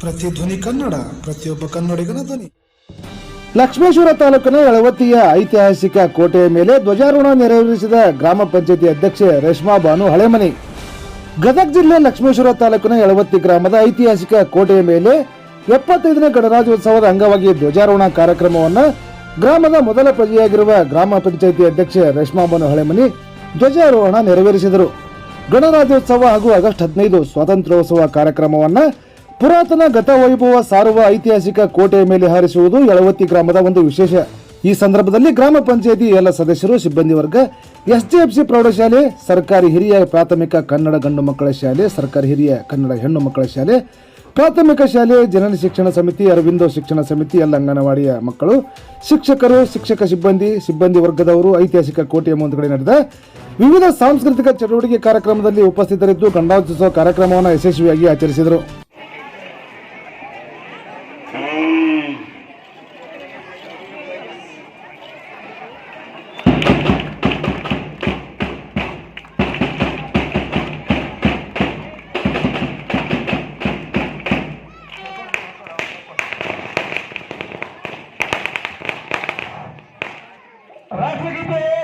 ಧ್ವನಿ ಕನ್ನಡ, ಪ್ರತಿಯೊಬ್ಬ ಕನ್ನಡಿಗನ ಧ್ವನಿ. ಲಕ್ಷ್ಮೇಶ್ವರ ತಾಲೂಕಿನ ಯಳವತ್ತಿಯ ಐತಿಹಾಸಿಕ ಕೋಟೆಯ ಮೇಲೆ ಧ್ವಜಾರೋಹಣ ನೆರವೇರಿಸಿದ ಗ್ರಾಮ ಪಂಚಾಯತಿ ಅಧ್ಯಕ್ಷೆ ರೇಷ್ಮಾ ಬಾನು ಹಳೆಮನಿ. ಗದಗ ಜಿಲ್ಲೆ ಲಕ್ಷ್ಮೇಶ್ವರ ತಾಲೂಕಿನ ಯಳವತ್ತಿ ಗ್ರಾಮದ ಐತಿಹಾಸಿಕ ಕೋಟೆಯ ಮೇಲೆ ಎಪ್ಪತ್ತೈದನೇ ಗಣರಾಜ್ಯೋತ್ಸವದ ಅಂಗವಾಗಿ ಧ್ವಜಾರೋಹಣ ಕಾರ್ಯಕ್ರಮವನ್ನು ಗ್ರಾಮದ ಮೊದಲ ಪ್ರಜೆಯಾಗಿರುವ ಗ್ರಾಮ ಪಂಚಾಯತಿ ಅಧ್ಯಕ್ಷೆ ರೇಷ್ಮಾ ಬಾನು ಹಳೆಮನಿ ಧ್ವಜಾರೋಹಣ ನೆರವೇರಿಸಿದರು. ಗಣರಾಜ್ಯೋತ್ಸವ ಹಾಗೂ ಆಗಸ್ಟ್ ಹದಿನೈದು ಸ್ವಾತಂತ್ರ್ಯೋತ್ಸವ ಕಾರ್ಯಕ್ರಮವನ್ನು ಪುರಾತನ ಗತವೈಭವ ಸಾರುವ ಐತಿಹಾಸಿಕ ಕೋಟೆಯ ಮೇಲೆ ಹಾರಿಸುವುದು ಯಳವತ್ತಿ ಗ್ರಾಮದ ಒಂದು ವಿಶೇಷ. ಈ ಸಂದರ್ಭದಲ್ಲಿ ಗ್ರಾಮ ಪಂಚಾಯತಿ ಎಲ್ಲ ಸದಸ್ಯರು, ಸಿಬ್ಬಂದಿ ವರ್ಗ, ಎಸ್ಡಿಎಫ್ಸಿ ಪ್ರೌಢಶಾಲೆ, ಸರ್ಕಾರಿ ಹಿರಿಯ ಪ್ರಾಥಮಿಕ ಕನ್ನಡ ಗಂಡು ಮಕ್ಕಳ ಶಾಲೆ, ಸರ್ಕಾರಿ ಹಿರಿಯ ಕನ್ನಡ ಹೆಣ್ಣು ಮಕ್ಕಳ ಶಾಲೆ, ಪ್ರಾಥಮಿಕ ಶಾಲೆ ಜನನಿ ಶಿಕ್ಷಣ ಸಮಿತಿ, ಅರವಿಂದೋ ಶಿಕ್ಷಣ ಸಮಿತಿ, ಎಲ್ಲ ಅಂಗನವಾಡಿಯ ಮಕ್ಕಳು, ಶಿಕ್ಷಕರು, ಶಿಕ್ಷಕ ಸಿಬ್ಬಂದಿ ಸಿಬ್ಬಂದಿ ವರ್ಗದವರು, ಐತಿಹಾಸಿಕ ಕೋಟೆಯ ಮುಂದುಗಡೆ ನಡೆದ ವಿವಿಧ ಸಾಂಸ್ಕೃತಿಕ ಚಟುವಟಿಕೆ ಕಾರ್ಯಕ್ರಮದಲ್ಲಿ ಉಪಸ್ಥಿತರಿದ್ದು ಗಂಡೋತ್ಸವ ಕಾರ್ಯಕ್ರಮವನ್ನು ಯಶಸ್ವಿಯಾಗಿ ಆಚರಿಸಿದರು. ¡Rápido, Felipe!